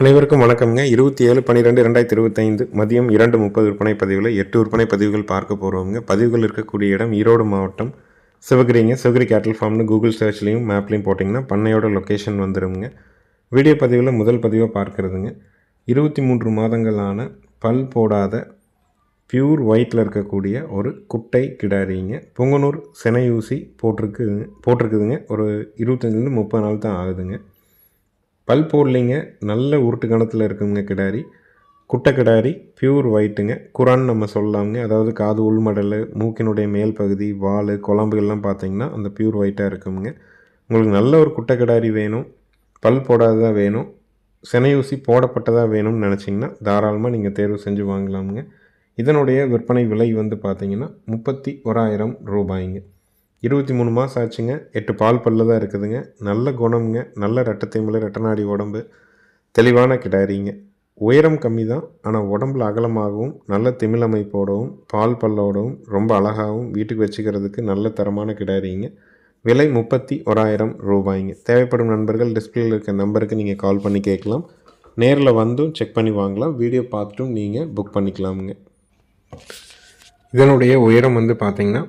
அனைவருக்கும் வணக்கம்ங்க. இருபத்தி ஏழு பன்னிரெண்டு ரெண்டாயிரத்தி இருபத்தைந்து மதியம் இரண்டு முப்பது விற்பனை பதிவில் எட்டு விற்பனை பதிவுகள் பார்க்க போகிறவங்க பதிவுகள் இருக்கக்கூடிய இடம் ஈரோடு மாவட்டம் சிவகிரிங்க. சிவகிரி கேட்டல் ஃபார்ம்னு கூகுள் சர்ச்லேயும் மேப்லேயும் போட்டிங்கன்னா பண்ணையோட லொக்கேஷன் வந்துடுங்க வீடியோ பதிவில் முதல் பதிவாக பார்க்குறதுங்க. இருபத்தி மூன்று மாதங்களான பல் போடாத பியூர் ஒயிட்டில் இருக்கக்கூடிய ஒரு குட்டை கிடாரிங்க. பொங்கனூர் செனையூசி போட்டிருக்கு போட்டிருக்குதுங்க. ஒரு இருபத்தஞ்சிலேருந்து முப்பது நாள் தான் ஆகுதுங்க. பல் போடலைங்க. நல்ல உருட்டு கணத்தில் இருக்குங்க கிடாரி. குட்டை கிடாரி பியூர் ஒயிட்டுங்க குரான் நம்ம சொல்லலாமுங்க. அதாவது காது உள்மடல் மூக்கினுடைய மேல் பகுதி வால் குழம்புகள்லாம் பார்த்தீங்கன்னா அந்த பியூர் ஒயிட்டாக இருக்குங்க. உங்களுக்கு நல்ல ஒரு குட்டை கிடாரி வேணும். பல் போடாததாக வேணும். செனையூசி போடப்பட்டதாக வேணும்னு நினச்சிங்கன்னா தாராளமாக நீங்கள் தேர்வு செஞ்சு வாங்கலாமுங்க. இதனுடைய விற்பனை விலை வந்து பார்த்தீங்கன்னா முப்பத்தி ஓராயிரம் ரூபாய்ங்க. இருபத்தி மூணு மாதம் ஆச்சுங்க. எட்டு பால் பல்ல தான் இருக்குதுங்க. நல்ல குணம்ங்க. நல்ல ரெட்டத்தைமில் ரெட்டநாடி உடம்பு. தெளிவான கிடாரிங்க. உயரம் கம்மி தான் ஆனால் உடம்புல அகலமாகவும் நல்ல திமிழ் அமைப்போடவும் பால் பல்லோடவும் ரொம்ப அழகாகவும் வீட்டுக்கு வச்சுக்கிறதுக்கு நல்ல தரமான கிடாரிங்க. விலை முப்பத்தி ஓராயிரம் ரூபாய்ங்க. தேவைப்படும் நண்பர்கள் டிஸ்பிளேயில் இருக்க நம்பருக்கு நீங்கள் கால் பண்ணி கேட்கலாம். நேரில் வந்தும் செக் பண்ணி வாங்கலாம். வீடியோ பார்த்துட்டும் நீங்கள் புக் பண்ணிக்கலாமுங்க. இதனுடைய உயரம் வந்து பார்த்திங்கன்னா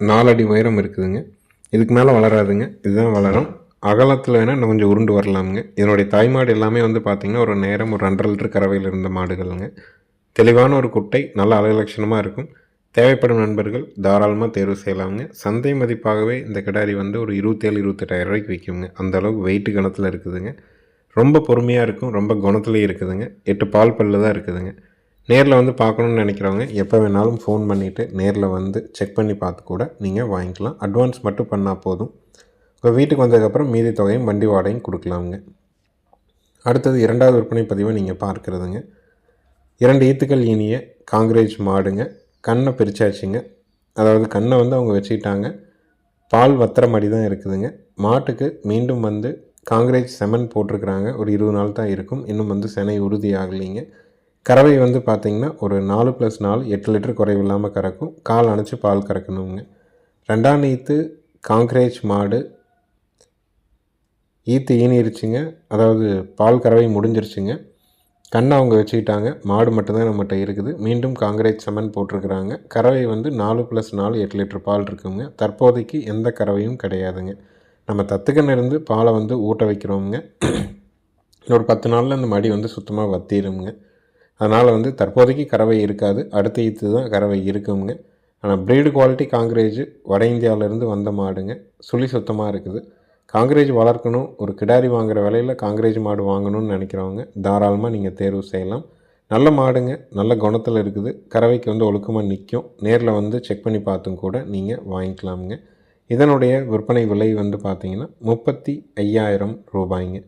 நாலடி உயரம் இருக்குதுங்க. இதுக்கு மேலே வளராதுங்க. இதுதான் வளரும். அகலத்தில் வேணால் இன்னும் கொஞ்சம் உருண்டு வரலாமுங்க. இதனுடைய தாய்மாடு எல்லாமே வந்து பார்த்திங்கன்னா ஒரு நேரம் ஒரு ரெண்டரை லிட்டர் கறவையில் இருந்த மாடுகளுங்க. தெளிவான ஒரு குட்டை நல்ல அழகலட்சணமாக இருக்கும். தேவைப்படும் நண்பர்கள் தாராளமாக தேர்வு செய்யலாமுங்க. சந்தை மதிப்பாகவே இந்த கிடாரி வந்து ஒரு இருபத்தேழு இருபத்தெட்டாயிரம் ரூபாய்க்கு விற்குங்க அந்த அளவுக்கு வெயிட்டு கணத்தில் இருக்குதுங்க. ரொம்ப பொறுமையாக இருக்கும். ரொம்ப குணத்துலேயும் இருக்குதுங்க. எட்டு பால் பல்லு தான் இருக்குதுங்க. நேரில் வந்து பார்க்கணுன்னு நினைக்கிறவங்க எப்போ வேணாலும் ஃபோன் பண்ணிவிட்டு நேரில் வந்து செக் பண்ணி பார்த்து கூட நீங்கள் வாங்கிக்கலாம். அட்வான்ஸ் மட்டும் பண்ணால் போதும். உங்கள் வீட்டுக்கு வந்ததுக்கப்புறம் மீதி தொகையும் வண்டி வாடகையும் கொடுக்கலாமுங்க அடுத்தது இரண்டாவது விற்பனை பதிவை நீங்கள் பார்க்குறதுங்க. இரண்டு ஈத்துக்கள் இனிய காங்கிரேஜ் மாடுங்க. கண்ணை பிரிச்சாச்சுங்க. அதாவது கண்ணை வந்து அவங்க வச்சுக்கிட்டாங்க. பால் வத்திர மடி தான் இருக்குதுங்க. மாட்டுக்கு மீண்டும் வந்து காங்கிரேஜ் செமன் போட்டிருக்கிறாங்க. ஒரு இருபது நாள் தான் இருக்கும். இன்னும் வந்து செனை உறுதி ஆகலைங்க. கறவை வந்து பார்த்திங்கன்னா ஒரு நாலு ப்ளஸ் நாலு எட்டு லிட்டர் குறைவு இல்லாமல் கறக்கும். கால் அணைச்சி பால் கறக்கணுங்க. ரெண்டாம் ஈத்து காங்கிரேஜ் மாடு. ஈத்து ஈனிருச்சுங்க. அதாவது பால் கறவை முடிஞ்சிருச்சுங்க. கண்ணை அவங்க வச்சுக்கிட்டாங்க. மாடு மட்டும்தான் நம்மகிட்ட இருக்குது. மீண்டும் காங்கிரேஜ் செமன் போட்டிருக்கிறாங்க. கறவை வந்து நாலு ப்ளஸ் நாலு எட்டு லிட்டர் பால் இருக்குங்க. தற்போதைக்கு எந்த கறவையும் கிடையாதுங்க. நம்ம தத்துக்கண்ணிருந்து பாலை வந்து ஊட்ட வைக்கிறோமுங்க. ஒரு பத்து நாளில் அந்த மடி வந்து சுத்தமாக வத்திடுங்க அதனால் வந்து தற்போதைக்கு கறவை இருக்காது. அடுத்த ஈத்து தான் கறவை இருக்குங்க. ஆனால் ப்ரீடு குவாலிட்டி காங்கிரேஜ் வட இந்தியாவிலேருந்து வந்த மாடுங்க. சுழி சுத்தமாக இருக்குது. காங்கிரேஜ் வளர்க்கணும். ஒரு கிடாரி வாங்குகிற விலையில் காங்கிரேஜ் மாடு வாங்கணும்னு நினைக்கிறவங்க தாராளமாக நீங்கள் தேர்வு செய்யலாம். நல்ல மாடுங்க. நல்ல குணத்தில் இருக்குது. கறவைக்கு வந்து ஒழுக்கமாக நிற்கும் நேரில் வந்து செக் பண்ணி பார்த்தும் கூட நீங்கள் வாங்கிக்கலாமுங்க. இதனுடைய விற்பனை விலை வந்து பார்த்திங்கன்னா முப்பத்தி ஐயாயிரம் ரூபாய்ங்க.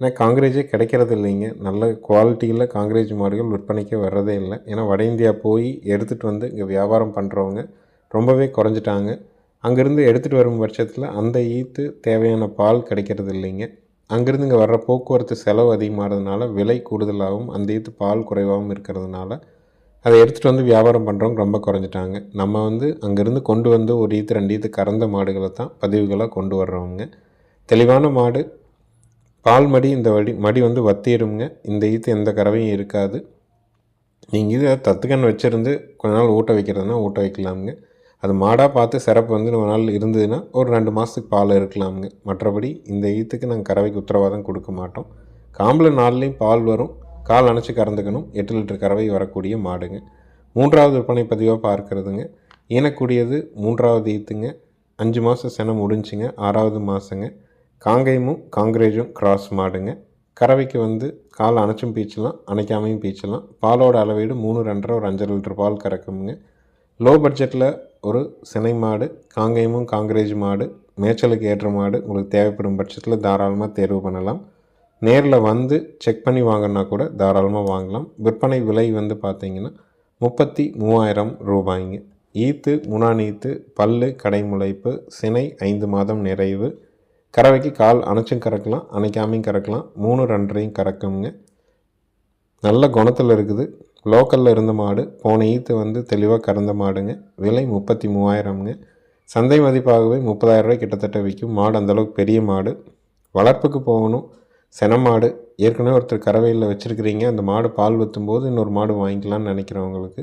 ஏன்னா காங்கிரேஜே கிடைக்கிறது இல்லைங்க. நல்ல குவாலிட்டியில் காங்கிரேஜ் மாடுகள் விற்பனைக்கு வர்றதே இல்லை. ஏன்னா வட இந்தியா போய் எடுத்துகிட்டு வந்து இங்கே வியாபாரம் பண்ணுறவங்க ரொம்பவே குறைஞ்சிட்டாங்க. அங்கேருந்து எடுத்துகிட்டு வரும் பட்சத்தில் அந்த ஈத்து தேவையான பால் கிடைக்கிறது இல்லைங்க. அங்கேருந்து இங்கே வர்ற போக்குவரத்து செலவு அதிகமாகிறதுனால விலை கூடுதலாகவும் அந்த ஈத்து பால் குறைவாகவும் இருக்கிறதுனால அதை எடுத்துகிட்டு வந்து வியாபாரம் பண்ணுறவங்க ரொம்ப குறைஞ்சிட்டாங்க. நம்ம வந்து அங்கேருந்து கொண்டு வந்து ஒரு ஈத்து ரெண்டு ஈத்து கறந்த மாடுகளை தான் பதிவுகளாக கொண்டு வர்றவங்க. தெளிவான மாடு பால் மடி இந்த வடி மடி வந்து வத்திடுங்க இந்த ஈத்து எந்த கறவையும் இருக்காது. நீங்கள் இதை தத்துக்கன் வச்சுருந்து கொஞ்ச நாள் ஊட்ட வைக்கிறதுனா ஊட்ட வைக்கலாமுங்க. அது மாடாக பார்த்து சிறப்பு வந்து நம்ம நாள் இருந்ததுன்னா ஒரு ரெண்டு மாதத்துக்கு பால் இருக்கலாமுங்க. மற்றபடி இந்த ஈத்துக்கு நாங்கள் கறவைக்கு உத்தரவாதம் கொடுக்க மாட்டோம். காம்பில் நாள்லேயும் பால் வரும். கால் அணைச்சி கறந்துக்கணும். எட்டு லிட்டர் கறவை வரக்கூடிய மாடுங்க. மூன்றாவது விற்பனை பதிவாக பார்க்குறதுங்க. ஈனக்கூடியது மூன்றாவது ஈத்துங்க. அஞ்சு மாதம் செனம் முடிஞ்சுங்க. ஆறாவது மாதங்க காங்கேயமும் காங்கிரேஜும் கிராஸ் மாடுங்க. கறவைக்கு வந்து கால் அணைச்சும் பீச்சலாம் அணைக்காமையும் பீச்சலாம் பாலோட அளவீடு மூணு ரெண்டரை ஒரு அஞ்சரை லிட்டர் பால் கறக்குமுங்க. லோ பட்ஜெட்டில் ஒரு சினை மாடு காங்கேயமும் காங்கிரேஜ் மாடு மேய்ச்சலுக்கு ஏற்ற மாடு உங்களுக்கு தேவைப்படும் பட்சத்தில் தாராளமாக தேர்வு பண்ணலாம். நேரில் வந்து செக் பண்ணி வாங்கினா கூட தாராளமாக வாங்கலாம். விற்பனை விலை வந்து பார்த்திங்கன்னா முப்பத்தி மூவாயிரம் ரூபாய்ங்க. ஈத்து முனான் ஈத்து பல்லு கடைமுளைப்பு சினை ஐந்து மாதம் நிறைவு. கறவைக்கு கால் அணைச்சும் கறக்கலாம் அணைக்காமையும் கறக்கலாம். மூணு ரெண்டரையும் கறக்குங்க. நல்ல குணத்தில் இருக்குது. லோக்கலில் இருந்த மாடு போன ஈத்து வந்து தெளிவாக கறந்த மாடுங்க. விலை முப்பத்தி மூவாயிரம்ங்க சந்தை மதிப்பாகவே முப்பதாயிரம் ரூபாய் கிட்டத்தட்ட விற்கும் மாடு அந்தளவுக்கு பெரிய மாடு. வளர்ப்புக்கு போகணும். சென மாடு. ஏற்கனவே ஒருத்தர் கறவையில் வச்சுருக்கிறீங்க. அந்த மாடு பால் ஊற்றும்போது இன்னொரு மாடு வாங்கிக்கலாம்னு நினைக்கிறவங்களுக்கு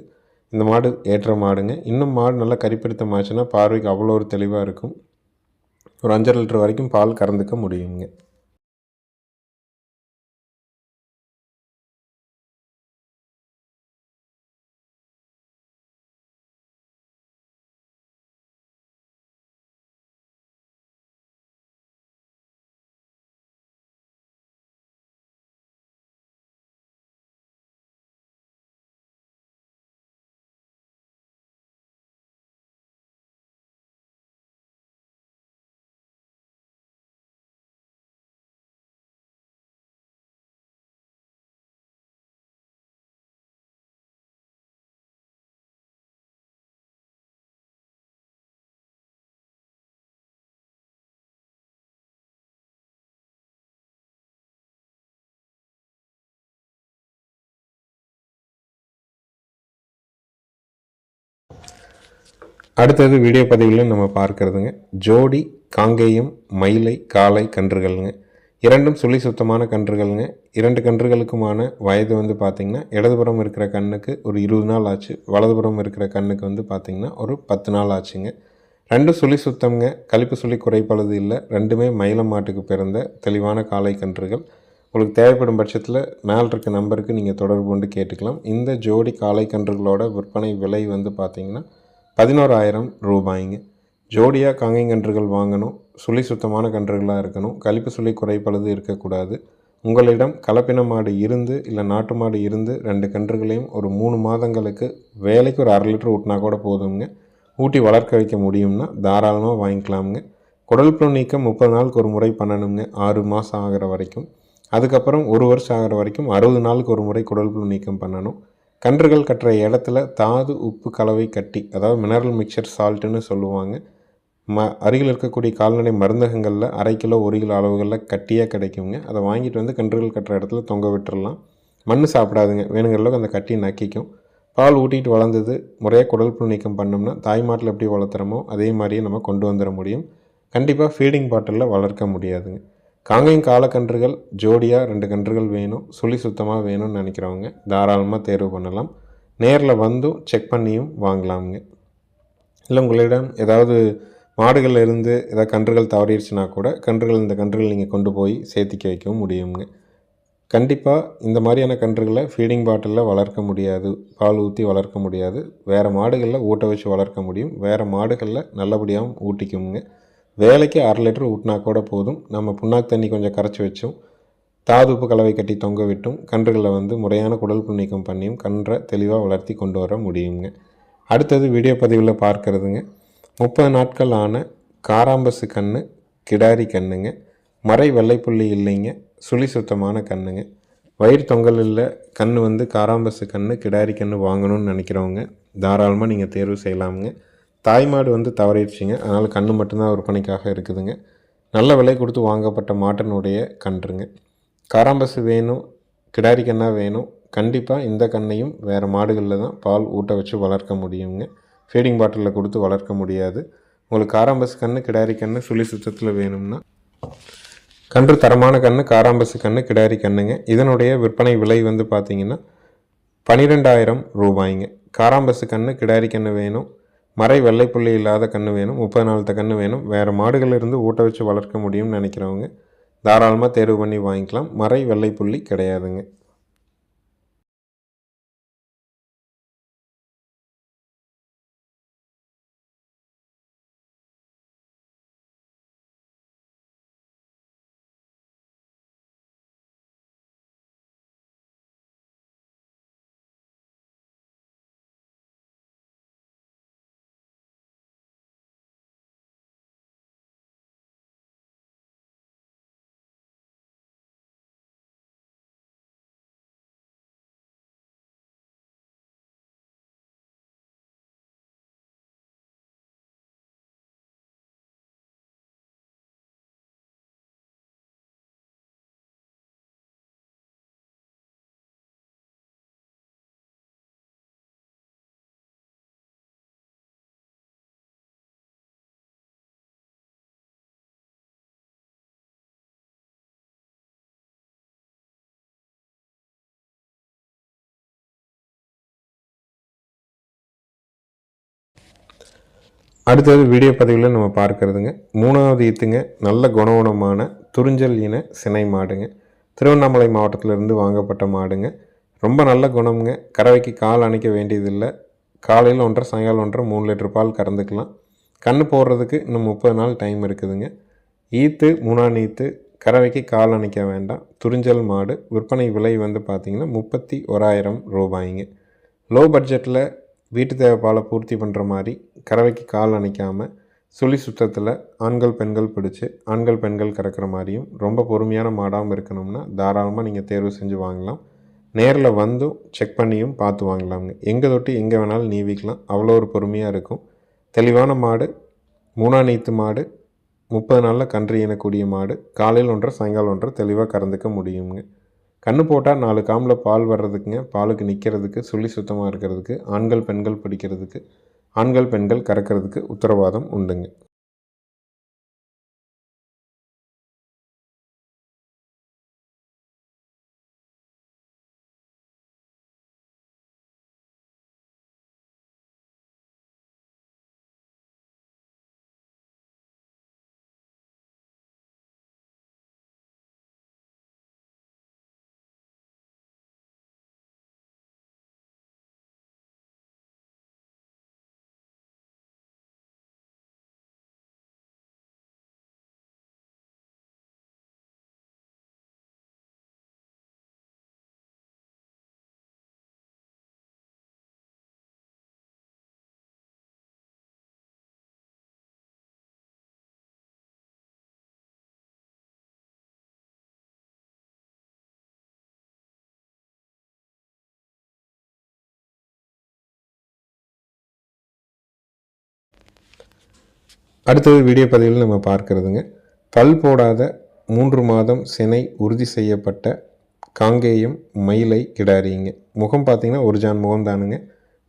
இந்த மாடு ஏற்ற மாடுங்க. இன்னும் மாடு நல்லா கறிப்பிடித்தமாச்சுன்னா பார்வைக்கு அவ்வளோ ஒரு தெளிவாக இருக்கும். ஒரு அஞ்சரை லிட்டர் வரைக்கும் பால் கறந்துக்க முடியுங்க. அடுத்தது வீடியோ பதிவில் நம்ம பார்க்கறதுங்க. ஜோடி காங்கேயம் மயிலை காலை கன்றுகள்ங்க. இரண்டும் சுழி சுத்தமான கன்றுகள்ங்க. இரண்டு கன்றுகளுக்குமான வயது வந்து பார்த்திங்கன்னா இடதுபுறம் இருக்கிற கண்ணுக்கு ஒரு இருபது நாள் ஆச்சு. வலதுபுறம் இருக்கிற கண்ணுக்கு வந்து பார்த்திங்கன்னா ஒரு பத்து நாள் ஆச்சுங்க. ரெண்டும் சுழி சுத்தம்ங்க. கழிப்பு சுழி குறைப்பளது இல்லை. ரெண்டுமே மயிலம் மாட்டுக்கு பிறந்த தெளிவான காளை கன்றுகள். உங்களுக்கு தேவைப்படும் பட்சத்தில் மேல் இருக்க நம்பருக்கு நீங்கள் தொடர்பு கொண்டு கேட்டுக்கலாம். இந்த ஜோடி காளை கன்றுகளோட விற்பனை விலை வந்து பார்த்திங்கன்னா பதினோராயிரம் ரூபாய்ங்க. ஜோடியாக காங்கை கன்றுகள் வாங்கணும். சுழி சுத்தமான கன்றுகளாக இருக்கணும். கழிப்பு சுழி குறைப்பழுது இருக்கக்கூடாது. உங்களிடம் கலப்பின மாடு இருந்து இல்லை நாட்டு மாடு இருந்து ரெண்டு கன்றுகளையும் ஒரு மூணு மாதங்களுக்கு வேலைக்கு ஒரு அரை லிட்டர் ஊட்டினா கூட போதுங்க ஊட்டி வளர்க்க வைக்க முடியும்னா தாராளமாக வாங்கிக்கலாமுங்க. குடல் புழு நீக்கம் முப்பது நாளுக்கு ஒரு முறை பண்ணணுங்க ஆறு மாதம் ஆகிற வரைக்கும். அதுக்கப்புறம் ஒரு வருஷம் ஆகிற வரைக்கும் அறுபது நாளுக்கு ஒரு முறை குடல் புழு நீக்கம் பண்ணணும். கன்றுகள் கட்டுற இடத்துல தாது உப்பு கலவை கட்டி அதாவது மினரல் மிக்சர் சால்ட்டுன்னு சொல்லுவாங்க. ம அருகில் இருக்கக்கூடிய கால்நடை மருந்தகங்களில் அரை கிலோ ஒரு கிலோ அளவுகளில் கட்டியாக கிடைக்குங்க. அதை வாங்கிட்டு வந்து கன்றுகள் கட்டுற இடத்துல தொங்க விட்டுறலாம். மண் சாப்பிடாதுங்க. வேணுங்கிற அளவுக்கு அந்த கட்டி நக்கிக்கும். பால் ஊட்டிட்டு வளர்ந்தது முறையாக குடல் புழு நீக்கம் பண்ணோம்னா தாய்மாட்டில் எப்படி வளர்த்துறோமோ அதே மாதிரியே நம்ம கொண்டு வந்துட முடியும். கண்டிப்பாக ஃபீடிங் பாட்டிலில் வளர்க்க முடியாதுங்க. காங்கையும் காலக்கன்றுகள் ஜோடியாக ரெண்டு கன்றுகள் வேணும் சுழி சுத்தமாக வேணும்னு நினைக்கிறவங்க தாராளமாக தேர்வு பண்ணலாம். நேரில் வந்தும் செக் பண்ணியும் வாங்கலாமுங்க. இல்லை உங்களிடம் ஏதாவது மாடுகள் இருந்து ஏதாவது கன்றுகள் தவறிடுச்சுன்னா கூட கன்றுகள் இந்த கன்றுகள் நீங்கள் கொண்டு போய் சேர்த்திக்க வைக்கவும் முடியுங்க கண்டிப்பாக இந்த மாதிரியான கன்றுகளை ஃபீடிங் பாட்டிலில் வளர்க்க முடியாது பால் ஊற்றி வளர்க்க முடியாது. வேறு மாடுகளில் ஊட்ட வச்சு வளர்க்க முடியும். வேறு மாடுகளில் நல்லபடியாகவும் ஊட்டிக்குங்க. வேலைக்கு அரை லிட்டர் ஊட்டினா கூட போதும். நம்ம புண்ணாக்கு தண்ணி கொஞ்சம் கரைச்சி வச்சும். தாது உப்பு கலவை கட்டி தொங்க விட்டும். கன்றுகளை வந்து முறையான குடல் புண்ணீக்கம் பண்ணியும் கன்றை தெளிவாக வளர்த்தி கொண்டு வர முடியுங்க. அடுத்தது வீடியோ பதிவில் பார்க்குறதுங்க. முப்பது நாட்கள் ஆன காராம்பசு கன்று கிடாரி கண்ணுங்க. மறை வெள்ளைப்புள்ளி இல்லைங்க. சுழி சுத்தமான கண்ணுங்க. வயிறு தொங்கல் இல்லை. கண் வந்து காராம்பசு கன்று கிடாரி கன்று வாங்கணும்னு நினைக்கிறவங்க தாராளமாக நீங்கள் தேர்வு செய்யலாமுங்க. தாய்மாடு வந்து தவறிடுச்சிங்க. அதனால் கன்று மட்டும்தான் விற்பனைக்காக இருக்குதுங்க. நல்ல விலை கொடுத்து வாங்கப்பட்ட மாட்டினுடைய கன்றுங்க. காராம்பசு வேணும் கிடாரி கண்ணாக வேணும். கண்டிப்பாக இந்த கண்ணையும் வேறு மாடுகளில் தான் பால் ஊட்ட வச்சு வளர்க்க முடியுங்க. ஃபீடிங் பாட்டிலில் கொடுத்து வளர்க்க முடியாது. உங்களுக்கு காராம்பசு கன்று கிடாரி கன்று சுழி சுத்தத்தில் வேணும்னா கன்று தரமான கன்று காராம்பசு கன்று கிடாரி கன்றுங்க இதனுடைய விற்பனை விலை வந்து பார்த்திங்கன்னா பன்னிரெண்டாயிரம் ரூபாய்ங்க. காராம்பசு கன்று கிடாரி கன்று வேணும். மறை வெள்ளைப்புள்ளி இல்லாத கன்று வேணும் முப்பது நாளத்த கன்று வேணும். வேறு மாடுகளிலிருந்து இருந்து ஊட்ட வச்சு வளர்க்க முடியும்னு நினைக்கிறவங்க தாராளமாக தேர்வு பண்ணி வாங்கிக்கலாம். மறை வெள்ளைப்புள்ளி கிடையாதுங்க. அடுத்தது வீடியோ பதிவில் நம்ம பார்க்கறதுங்க. மூணாவது ஈத்துங்க நல்ல குணகுணமான துறிஞ்சல் இன சினை மாடுங்க. திருவண்ணாமலை மாவட்டத்திலிருந்து வாங்கப்பட்ட மாடுங்க. ரொம்ப நல்ல குணம்ங்க. கறவைக்கு கால் அணைக்க வேண்டியதில்லை. காலையில் ஒன்றரை சாயங்காலம் ஒன்றரை மூணு லிட்டர் பால் கறந்துக்கலாம். கன்று போடுறதுக்கு இன்னும் முப்பது நாள் டைம் இருக்குதுங்க. ஈத்து மூணாம் ஈத்து கறவைக்கு கால் அணைக்க வேண்டாம். துறிஞ்சல் மாடு விற்பனை விலை வந்து பார்த்திங்கன்னா முப்பத்தி ஓராயிரம் ரூபாய்ங்க. லோ பட்ஜெட்டில் வீட்டு தேவைப்பாலை பூர்த்தி பண்ணுற மாதிரி கறவைக்கு கால் அணைக்காமல் சுழி சுத்தத்தில் ஆண்கள் பெண்கள் பிடிச்சி ஆண்கள் பெண்கள் கறக்கிற மாதிரியும் ரொம்ப பொறுமையான மாடாகவும் இருக்கணும்னா தாராளமாக நீங்கள் தேர்வு செஞ்சு வாங்கலாம். நேரில் வந்தும் செக் பண்ணியும் பார்த்து வாங்கலாமுங்க. எங்கே தொட்டு எங்கே வேணாலும் நீவிக்கலாம். அவ்வளோ ஒரு பொறுமையாக இருக்கும். தெளிவான மாடு மூணா நீத்து மாடு முப்பது நாளில் கன்று ஈனக்கூடிய மாடு காலையில் ஒன்றரை சாயங்காலம் ஒன்றரை தெளிவாக கறந்துக்க முடியுங்க கண்ணு போட்டால் நாலு காமில் பால் வர்றதுக்குங்க. பாலுக்கு நிற்கிறதுக்கு சுழி சுத்தமாக இருக்கிறதுக்கு ஆண்கள் பெண்கள் பிடிக்கிறதுக்கு ஆண்கள் பெண்கள் கறக்கிறதுக்கு உத்தரவாதம் உண்டுங்க. அடுத்தது வீடியோ பதிவில் நம்ம பார்க்கறதுங்க. பல் போடாத மூன்று மாதம் சினை உறுதி செய்யப்பட்ட காங்கேயம் மயிலை கிடாரிங்க. முகம் பார்த்தீங்கன்னா ஒரு ஜான் முகம் தானுங்க.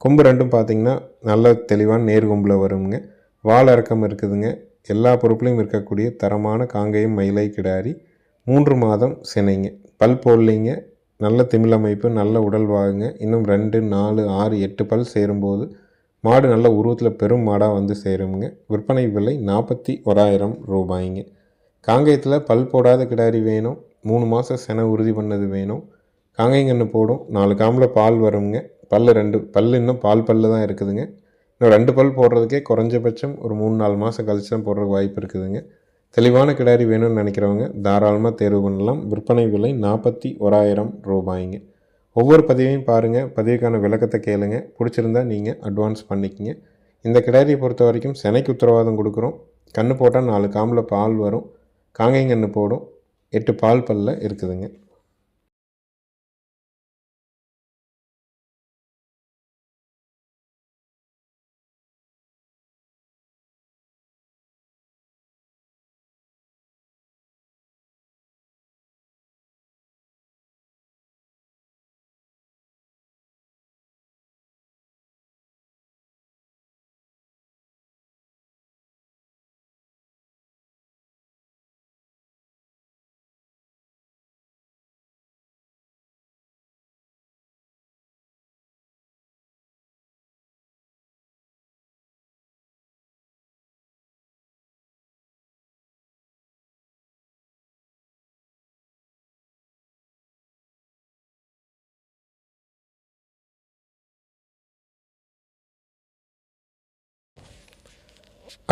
கொம்பு ரெண்டும் பார்த்தீங்கன்னா நல்ல தெளிவான நேர்கொம்பில் வருங்க. வால் இறக்கம் இருக்குதுங்க. எல்லா பொருட்களையும் இருக்கக்கூடிய தரமான காங்கேயம் மயிலை கிடாரி மூன்று மாதம் சினைங்க. பல் போடலைங்க. நல்ல திமிழமைப்பு நல்ல உடல் வாகுங்க. இன்னும் ரெண்டு நாலு ஆறு எட்டு பல் சேரும்போது மாடு நல்ல உருவத்தில் பெரும் மாடாக வந்து சேருங்க விற்பனை விலை நாற்பத்தி ஓராயிரம் ரூபாய்ங்க. காங்கேயத்தில் பல் போடாத கிடாரி வேணும். மூணு மாதம் செனை உறுதி பண்ணது வேணும். காங்கேயங்கன்று போடும். நாலு காம்பில் பால் வருங்க பல் ரெண்டு பல் இன்னும் பால் பல்லு தான் இருக்குதுங்க. இன்னும் ரெண்டு பல் போடுறதுக்கே குறைஞ்சபட்சம் ஒரு மூணு நாலு மாதம் கழிச்சு தான் போடுறதுக்கு வாய்ப்பு இருக்குதுங்க. தெளிவான கிடாரி வேணும்னு நினைக்கிறவங்க தாராளமாக தேர்வு பண்ணலாம். விற்பனை விலை நாற்பத்தி ஓராயிரம் ரூபாய்ங்க. ஒவ்வொரு பதிவையும் பாருங்கள் பதிவுக்கான விளக்கத்தை கேளுங்க. பிடிச்சிருந்தா நீங்கள் அட்வான்ஸ் பண்ணிக்கங்க. இந்த கிடாரியை பொறுத்த வரைக்கும் செனைக்கு உத்தரவாதம் கொடுக்குறோம். கன்று போட்டால் நாலு காம்பில் பால் வரும். காங்கைங்கன்று போடும். எட்டு பால் பல்ல இருக்குதுங்க.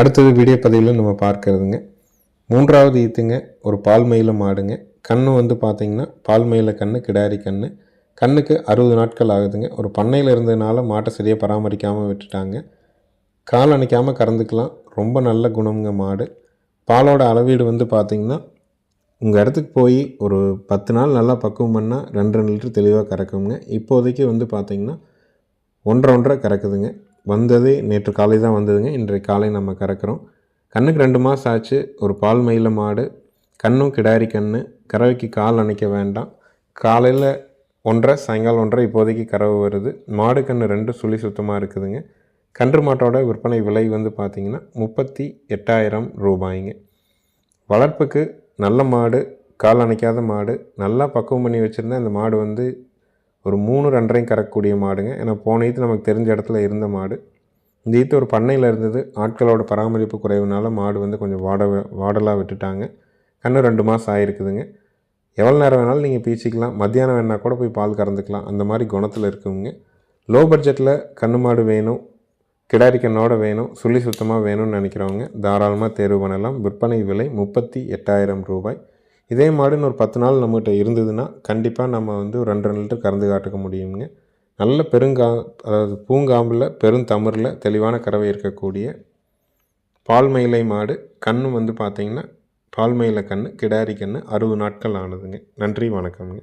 அடுத்தது வீடியோ பதிவில் நம்ம பார்க்கறதுங்க. மூன்றாவது ஈத்துங்க ஒரு பால் மயில மாடுங்க. கண்ணு வந்து பார்த்தீங்கன்னா பால் மயில கண்ணு கிடாரி கண்ணு. கண்ணுக்கு அறுபது நாட்கள் ஆகுதுங்க. ஒரு பண்ணையில் இருந்ததுனால மாட்டை சரியாக பராமரிக்காமல் விட்டுட்டாங்க. கால் அணைக்காமல் கறந்துக்கலாம். ரொம்ப நல்ல குணம்ங்க மாடு. பாலோட அளவீடு வந்து பார்த்திங்கன்னா உங்கள் இடத்துக்கு போய் ஒரு பத்து நாள் நல்லா பக்குவம் பண்ணால் ரெண்டு ரெண்டு லிட்டர் தெளிவாக கறக்குங்க. இப்போதைக்கு வந்து பார்த்திங்கன்னா ஒன்றரை ஒன்றரை கறக்குதுங்க. வந்ததே நேற்று காலை தான் வந்ததுங்க. இன்றைக்கு காலை நம்ம கறக்கிறோம். கண்ணுக்கு ரெண்டு மாதம் ஆச்சு. ஒரு பால் மயில மாடு கண்ணும் கிடாரி கண்ணு கறவைக்கு கால் அணைக்க வேண்டாம். காலையில் ஒன்றரை சாயங்காலம் ஒன்றரை இப்போதைக்கு கறவை வருது. மாடு கன்று ரெண்டு சுழி சுத்தமாக இருக்குதுங்க. கன்று மாட்டோட விற்பனை விலை வந்து பார்த்திங்கன்னா முப்பத்தி எட்டாயிரம் ரூபாய்ங்க. வளர்ப்புக்கு நல்ல மாடு கால் அணைக்காத மாடு நல்லா பக்குவம் பண்ணி வச்சுருந்தா இந்த மாடு வந்து ஒரு மூணு ரெண்டரையும் கறக்கக்கூடிய மாடுங்க. ஏன்னா போன ஈத்து நமக்கு தெரிஞ்ச இடத்துல இருந்த மாடு. இந்த ஈத்து ஒரு பண்ணையில் இருந்தது. ஆட்களோட பராமரிப்பு குறைவுனால மாடு வந்து கொஞ்சம் வாட வாடலாக விட்டுட்டாங்க. கன்று ரெண்டு மாதம் ஆகிருக்குதுங்க எவ்வளோ நேரம் வேணாலும் நீங்கள் பீச்சிக்கலாம். மத்தியானம் வேணால் கூட போய் பால் கறந்துக்கலாம். அந்த மாதிரி குணத்தில் இருக்குங்க. லோ பட்ஜெட்டில் கன்று மாடு வேணும். கிடாரி வேணும். சுள்ளி சுத்தமாக வேணும்னு நினைக்கிறவங்க தாராளமாக தேர்வு பண்ணலாம். விற்பனை விலை முப்பத்தி எட்டாயிரம் ரூபாய். இதே மாடுன்னு ஒரு பத்து நாள் நம்மகிட்ட இருந்ததுன்னா கண்டிப்பாக நம்ம வந்து ஒரு ரெண்டு ரெண்டு லிட்டர் கறந்து காட்டுக்க முடியுங்க நல்ல பெருங்கா அதாவது பூங்காம்பில் பெருந்தமிரில் தெளிவான கறவை இருக்கக்கூடிய பால் மயிலை மாடு. கண் வந்து பார்த்திங்கன்னா பால் மயிலை கன்று கிடாரி கன்று அறுபது நாட்கள் ஆனதுங்க. நன்றி வணக்கம்ங்க.